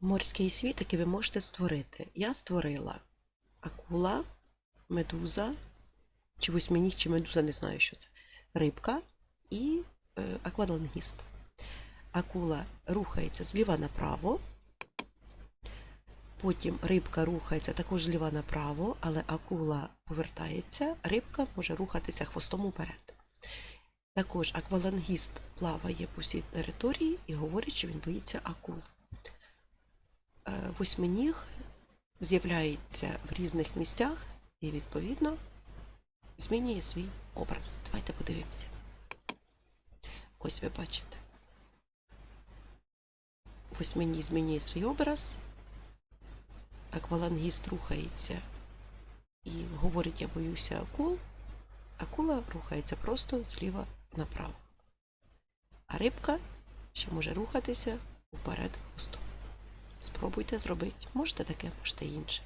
морський світ, який ви можете створити. Я створила акула, медуза, чи восьминіг, чи медуза, не знаю, що це. Рибка і е, аквалангіст. Акула рухається зліва направо. Потім рибка рухається також зліва направо, але акула повертається, рибка може рухатися хвостом уперед. Також аквалангіст плаває по всій території і говорить, що він боїться акул. Восьминіг з'являється в різних місцях і, відповідно, змінює свій образ. Давайте подивимося. Ось ви бачите. Восьминіг змінює свій образ. Аквалангіст рухається і говорить, я боюся акул. Акула рухається просто зліва направо. А рибка ще може рухатися уперед хвостом. Спробуйте зробити. Можете таке, можете інше.